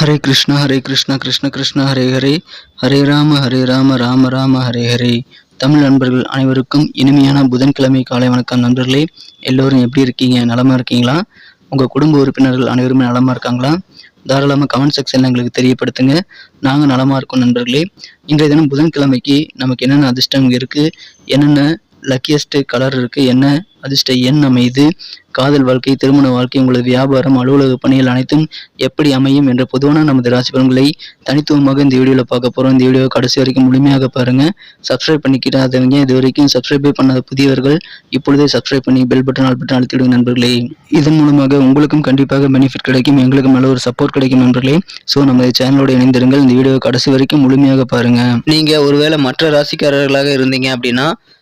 ஹரே கிருஷ்ணா ஹரே கிருஷ்ணா கிருஷ்ண கிருஷ்ணா ஹரே ஹரே. ஹரே ராம ஹரே ராம ராம ராம ஹரே ஹரே. தமிழ் நண்பர்கள் அனைவருக்கும் இனிமையான புதன்கிழமை காலை வணக்கம் நண்பர்களே. எல்லோரும் எப்படி இருக்கீங்க? நலமாக இருக்கீங்களா? உங்கள் குடும்ப உறுப்பினர்கள் அனைவருமே நலமாக இருக்காங்களா? தாராளமாக கமெண்ட் செக்ஷனில் எங்களுக்கு தெரியப்படுத்துங்க. நாங்கள் நலமாக இருக்கோம் நண்பர்களே. இன்றைய தினம் புதன்கிழமைக்கு நமக்கு என்னென்ன அதிர்ஷ்டம் இருக்குது என்னென்ன லக்கியஸ்ட் கலர் இருக்குது என்ன? அதிர்ஷ்ட எண் அமைது. காதல் வாழ்க்கை திருமண வாழ்க்கை உங்களது வியாபாரம் அலுவலக பணிகள் அனைத்தும் எப்படி அமையும் என்ற பொதுவான நமது ராசி பலன்களை தனித்துவமாக இந்த வீடியோவில் பார்க்க போகிறோம் இந்த வீடியோ கடைசி வரைக்கும் முழுமையாக பாருங்கள் சப்ஸ்கிரைப் பண்ணிக்கிட்டாதவங்க இது வரைக்கும் சப்ஸ்கிரைபே பண்ணாத புதியவர்கள் இப்பொழுதே சப்ஸ்கிரைப் பண்ணி பெல் பட்டன் ஆல் பட்டன் அழுத்திடுங்க நண்பர்களே. இதன் மூலமாக உங்களுக்கும் கண்டிப்பாக பெனிஃபிட் கிடைக்கும். எங்களுக்கும் நல்ல ஒரு சப்போர்ட் கிடைக்கும் நண்பர்களே. ஸோ நமது சேனலோட இணைந்திருங்கள். இந்த வீடியோ கடைசி வரைக்கும் முழுமையாக பாருங்கள் நீங்கள் ஒருவேளை மற்ற ராசிக்காரர்களாக இருந்தீங்க அப்படின்னா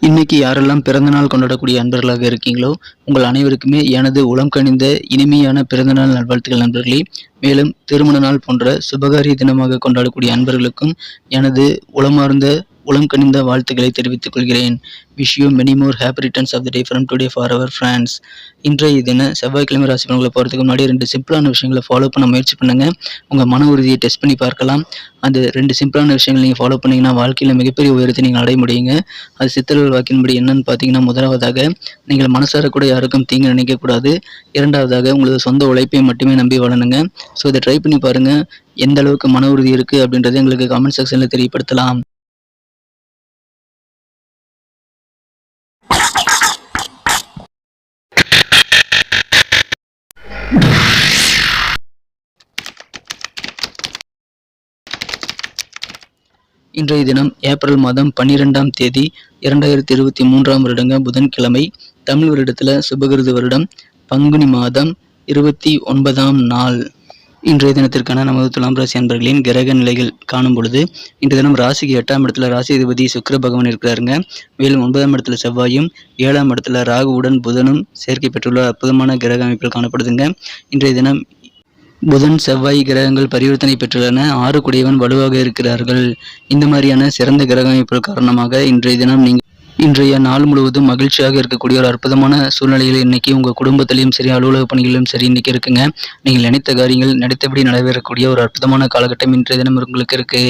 இன்னைக்கு யாரெல்லாம் பிறந்தநாள் கொண்டாடக்கூடிய அன்பர்களாக இருக்கீங்களோ உங்கள் அனைவருக்குமே எனது உளம் கணிந்த இனிமையான பிறந்தநாள் நல்வாழ்த்துக்கள் நண்பர்களே. மேலும் திருமண நாள் போன்ற சுபகாரிய தினமாக கொண்டாடக்கூடிய அன்பர்களுக்கும் எனது உளமார்ந்த உளம் கனிந்த வாழ்த்துக்களை தெரிவித்துக் கொள்கிறேன். Wish you many more happy returns of the day from today for our friends இன்றைய தினம் செவ்வாய்க்கிழமை ராசி பலன்களை போகிறதுக்கு முன்னாடி ரெண்டு சிம்பிளான விஷயங்களை ஃபாலோ பண்ண முயற்சி பண்ணுங்க. உங்கள் மன உறுதியை டெஸ்ட் பண்ணி பார்க்கலாம். அந்த ரெண்டு சிம்பிளான விஷயங்களை நீங்கள் ஃபாலோ பண்ணிங்கன்னா வாழ்க்கையில் மிகப்பெரிய உயரத்தை நீங்கள் அடைய முடியுங்க. அது சித்தர்கள் வாக்கின்படி என்னன்னு பார்த்தீங்கன்னா முதலாவதாக நீங்கள் மனசார கூட யாருக்கும் தீங்கு நினைக்கக்கூடாது இரண்டாவதாக உங்களது சொந்த உழைப்பை மட்டுமே நம்பி வளனுங்க ஸோ இதை ட்ரை பண்ணி பாருங்கள் எந்த அளவுக்கு மன உறுதி இருக்குது அப்படின்றத எங்களுக்கு கமெண்ட் செக்ஷனில் தெரியப்படுத்தலாம். இன்றைய தினம் ஏப்ரல் மாதம் பன்னிரெண்டாம் தேதி இரண்டாயிரத்தி இருபத்தி மூன்றாம் வருடங்க புதன்கிழமை. தமிழ் வருடத்தில் சுபகிருது வருடம் பங்குனி மாதம் இருபத்தி ஒன்பதாம் நாள். இன்றைய தினத்திற்கான நமது துலாம் ராசி அன்பர்களின் கிரக நிலைகள் காணும் பொழுது இன்றைய தினம் ராசிக்கு எட்டாம் இடத்துல ராசி அதிபதி சுக்கிர பகவான் இருக்கிறாருங்க. மேலும் ஒன்பதாம் இடத்துல செவ்வாயும் ஏழாம் இடத்துல ராகுவுடன் புதனும் சேர்க்கை பெற்றுள்ள அற்புதமான கிரக அமைப்பில் காணப்படுதுங்க. இன்றைய தினம் புதன் செவ்வாய் கிரகங்கள் பரிவர்த்தனை பெற்றுள்ளன. ஆறு குடையவன் வலுவாக இருக்கிறார்கள். இந்த மாதிரியான சிறந்த கிரக அமைப்புகள் காரணமாக இன்றைய தினம் நீங்கள் இன்றைய நாள் முழுவதும் மகிழ்ச்சியாக இருக்கக்கூடிய ஒரு அற்புதமான சூழ்நிலையில் இன்னைக்கு உங்கள் குடும்பத்திலையும் சரி அலுவலக பணிகளிலும் சரி இன்னைக்கு இருக்குங்க. நீங்கள் நினைத்த காரியங்கள் நினைத்தபடி நடைபெறக்கூடிய ஒரு அற்புதமான காலகட்டம் இன்றைய தினம் உங்களுக்கு இருக்கு.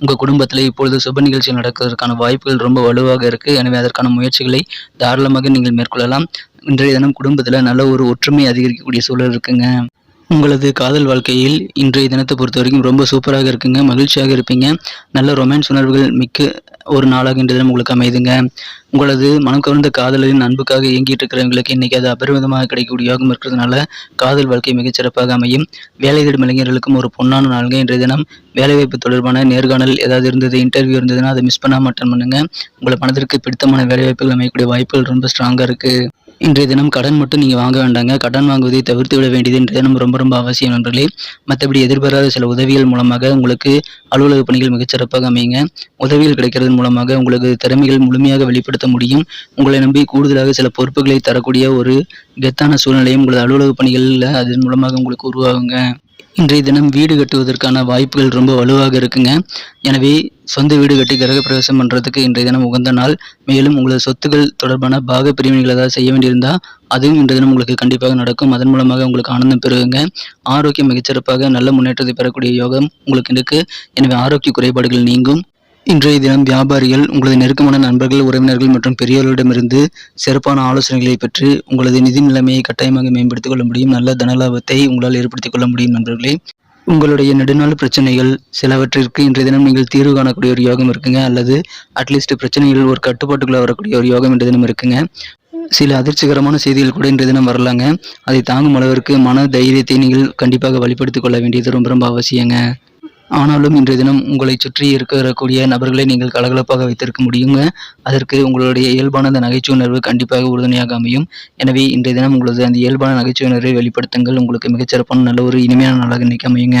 உங்கள் குடும்பத்தில் இப்பொழுது சுப நிகழ்ச்சிகள் நடக்கிறதுக்கான வாய்ப்புகள் ரொம்ப வலுவாக இருக்கு. எனவே அதற்கான முயற்சிகளை தாராளமாக நீங்கள் மேற்கொள்ளலாம். இன்றைய தினம் குடும்பத்தில் நல்ல ஒரு ஒற்றுமை அதிகரிக்கக்கூடிய சூழல் இருக்குங்க. உங்களது காதல் வாழ்க்கையில் இன்றைய தினத்தை பொறுத்த வரைக்கும் ரொம்ப சூப்பராக இருக்குங்க. மகிழ்ச்சியாக இருப்பீங்க. நல்ல ரொமான்ஸ் உணர்வுகள் மிக்க ஒரு நாளாக இன்றைய தினம் உங்களுக்கு அமைதுங்க. உங்களது மனம் கவர்ந்த காதலின் அன்புக்காக இயங்கிட்டு இருக்கிறவங்களுக்கு இன்னைக்கு அது அபரிமிதமாக கிடைக்கக்கூடிய யோகம் இருக்கிறதுனால காதல் வாழ்க்கை மிகச்சிறப்பாக அமையும். வேலை தேடும் இளைஞர்களுக்கும் ஒரு பொன்னான நாளுங்க இன்றைய தினம். வேலைவாய்ப்பு தொடர்பான நேர்காணல் ஏதாவது இருந்தது இன்டர்வியூ இருந்ததுன்னா அதை மிஸ் பண்ணாமல் அட்டன் பண்ணுங்க. உங்களை மனதிற்கு பிடித்தமான வேலைவாய்ப்புகள் அமையக்கூடிய வாய்ப்புகள் ரொம்ப ஸ்ட்ராங்காக இருக்குது இன்றைய தினம் கடன் மட்டும் நீங்கள் வாங்க வேண்டாங்க. கடன் வாங்குவதை தவிர்த்து விட வேண்டியது இன்றைய தினம் ரொம்ப ரொம்ப அவசியம் நண்பர்களே. மற்றபடி எதிர்பாராத சில உதவிகள் மூலமாக உங்களுக்கு அலுவலக பணிகள் மிகச்சிறப்பாக அமையுங்க. உதவிகள் கிடைக்கிறதன் மூலமாக உங்களுக்கு திறமைகள் முழுமையாக வெளிப்படுத்த முடியும். உங்களை நம்பி கூடுதலாக சில பொறுப்புகளை தரக்கூடிய ஒரு கெத்தான சூழ்நிலையும் உங்களது அலுவலக பணிகளில் அதன் மூலமாக உங்களுக்கு உருவாகுங்க. இன்றைய தினம் வீடு கட்டுவதற்கான வாய்ப்புகள் ரொம்ப வலுவாக இருக்குங்க. எனவே சொந்த வீடு கட்டி கிரக பிரவேசம் பண்ணுறதுக்கு இன்றைய தினம் உகந்த நாள். மேலும் உங்களது சொத்துக்கள் தொடர்பான பாக பிரிவினைகள் ஏதாவது செய்ய வேண்டியிருந்தால் அதுவும் இன்றைய தினம் உங்களுக்கு கண்டிப்பாக நடக்கும். அதன் மூலமாக உங்களுக்கு ஆனந்தம் பெறுவீங்க ஆரோக்கியம் மிகச்சிறப்பாக நல்ல முன்னேற்றத்தை பெறக்கூடிய யோகம் உங்களுக்கு இருக்கு. எனவே ஆரோக்கிய குறைபாடுகள் நீங்கும். இன்றைய தினம் வியாபாரிகள் உங்களது நெருக்கமான நண்பர்கள் உறவினர்கள் மற்றும் பெரியவர்களிடமிருந்து சிறப்பான ஆலோசனைகளை பெற்று உங்களது நிதி நிலைமையை கட்டாயமாக மேம்படுத்திக் கொள்ள முடியும். நல்ல தனலாபத்தை உங்களால் ஏற்படுத்திக் கொள்ள முடியும் நண்பர்களே. உங்களுடைய நெடுநாள் பிரச்சனைகள் சிலவற்றிற்கு இன்றைய தினம் நீங்கள் தீர்வு காணக்கூடிய ஒரு யோகம் இருக்குங்க. அல்லது அட்லீஸ்ட் பிரச்சனைகள் ஒரு கட்டுப்பாட்டுக்குள்ள வரக்கூடிய ஒரு யோகம் இன்றைய தினம் இருக்குங்க. சில அதிர்ச்சிகரமான செய்திகள் கூட இன்றைய தினம் வரலாங்க. அதை தாங்கும் அளவிற்கு மன தைரியத்தை நீங்கள் கண்டிப்பாக வழிபடுத்திக் கொள்ள வேண்டியது ரொம்ப ரொம்ப அவசியங்க. ஆனாலும் இன்றைய தினம் உங்களை சுற்றி இருக்கக்கூடிய நபர்களை நீங்கள் கலகலப்பாக வைத்திருக்க முடியுங்க. அதற்கு உங்களுடைய இயல்பான அந்த நகைச்சுவை உணர்வு கண்டிப்பாக உறுதுணையாக அமையும். எனவே இன்றைய தினம் உங்களது அந்த இயல்பான நகைச்சுவை உணர்வை வெளிப்படுத்துங்கள். உங்களுக்கு மிகச்சிறப்பான நல்ல ஒரு இனிமையான நாளாக இன்னைக்கு அமையுங்க.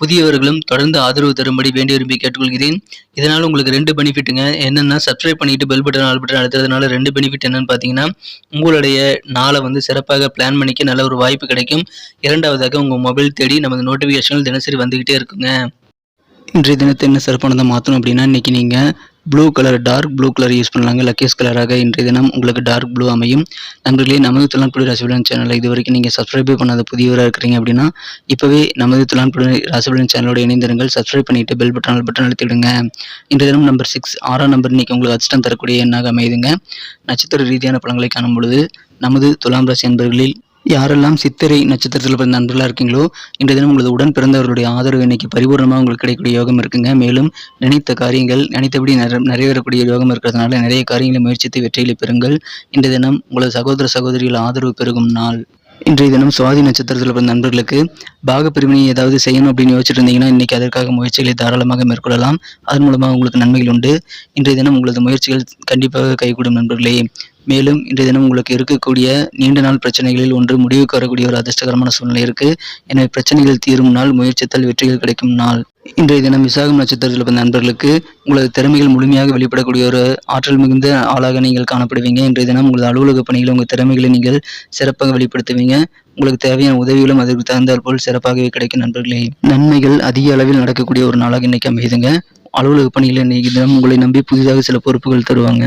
புதியவர்களும் தொடர்ந்து ஆதரவு தரும்படி வேண்டி விரும்பி கேட்டுக்கொள்கிறேன். இதனால் உங்களுக்கு ரெண்டு பெனிஃபிட்டுங்க. என்னென்னா சப்ஸ்கிரைப் பண்ணிட்டு பெல் பட்டன் ஆல் பட்டன் அழுத்துறதுனால ரெண்டு பெனிஃபிட் என்னன்னு பார்த்தீங்கன்னா உங்களுடைய நாளை வந்து சிறப்பாக பிளான் பண்ணிக்க நல்ல ஒரு வாய்ப்பு கிடைக்கும். இரண்டாவதாக உங்கள் மொபைல் தேடி நமது நோட்டிஃபிகேஷன் தினசரி வந்துக்கிட்டே இருக்குங்க. இன்றைய தினத்தை என்ன சிறப்பானதை மாற்றணும் அப்படின்னா இன்றைக்கி நீங்கள் blue colour dark blue colour use பண்ணலாங்க. லக்கேஸ் கலராக இன்றைய தினம் உங்களுக்கு டார்க் ப்ளூ அமையும். நண்பர்களே நமது துலான்புடி ராசிபலன் சேனலை இது வரைக்கும் நீங்கள் சப்ஸ்கிரைபே பண்ணாத புதியவராக இருக்கிறீங்க அப்படின்னா இப்போவே நமது துலான்புடி ராசிபலன் சேனலோட இணைந்திருங்கள். சப்ஸ்கிரைப் பண்ணிவிட்டு பெல் பட்டன் பட்டன் அழுத்திவிடுங்க இன்றைய தினம் நம்பர் சிக்ஸ் ஆறாம் நம்பர் இன்றைக்கி உங்களுக்கு அதிர்ஷ்டம் தரக்கூடிய எண்ணாக அமையுதுங்க. நட்சத்திர ரீதியான பழங்களை காணும் பொழுது நமது துலாம் ராசி என்பர்களில் யாரெல்லாம் சித்திரை நட்சத்திரத்தில் பிறந்த நண்பர்களாக இருக்கீங்களோ இன்றைய தினம் உங்களது உடன் பிறந்தவர்களுடைய ஆதரவு இன்னைக்கு பரிபூர்ணமாக உங்களுக்கு கிடைக்கக்கூடிய யோகம் இருக்குங்க. மேலும் நினைத்த காரியங்கள் நினைத்தபடி நிறைவேறக்கூடிய யோகம் இருக்கிறதுனால நிறைய காரியங்களை முயற்சித்து வெற்றிகளை பெறுங்கள். இன்றைய தினம் உங்களது சகோதர சகோதரிகள் ஆதரவு பெருகும் நாள். இன்றைய தினம் சுவாதி நட்சத்திரத்தில் பிறந்த நண்பர்களுக்கு பாக பிரிவினை ஏதாவது செய்யணும் அப்படின்னு யோசிச்சுட்டு இருந்தீங்கன்னா இன்னைக்கு அதற்காக முயற்சிகளை தாராளமாக மேற்கொள்ளலாம். அதன் மூலமாக உங்களுக்கு நன்மைகள் உண்டு. இன்றைய தினம் உங்களது முயற்சிகள் கண்டிப்பாக கைகூடும் நண்பர்களே. மேலும் இன்றைய தினம் உங்களுக்கு இருக்கக்கூடிய நீண்ட நாள் பிரச்சனைகளில் ஒன்று முடிவுக்கு வரக்கூடிய ஒரு அதிர்ஷ்டகரமான சூழ்நிலை இருக்கு. எனவே பிரச்சனைகள் தீரும் நாள் முயற்சித்தால் வெற்றிகள் கிடைக்கும் நாள். இன்றைய தினம் விசாகம் நட்சத்திரத்தில் பிறந்த நண்பர்களுக்கு உங்களது திறமைகள் முழுமையாக வெளிப்படக்கூடிய ஒரு ஆற்றல் மிகுந்த ஆளாக நீங்கள் காணப்படுவீங்க. இன்றைய தினம் உங்களது அலுவலக பணிகளை உங்கள் திறமைகளை நீங்கள் சிறப்பாக வெளிப்படுத்துவீங்க. உங்களுக்கு தேவையான உதவிகளும் அதற்கு தகுந்தால் போல் சிறப்பாகவே கிடைக்கும் நண்பர்களே. நன்மைகள் அதிக அளவில் நடக்கக்கூடிய ஒரு நாளாக இன்னைக்கு அமையுதுங்க. அலுவலக பணிகளை இன்னைக்கு தினம் உங்களை நம்பி புதிதாக சில பொறுப்புகள் தருவாங்க.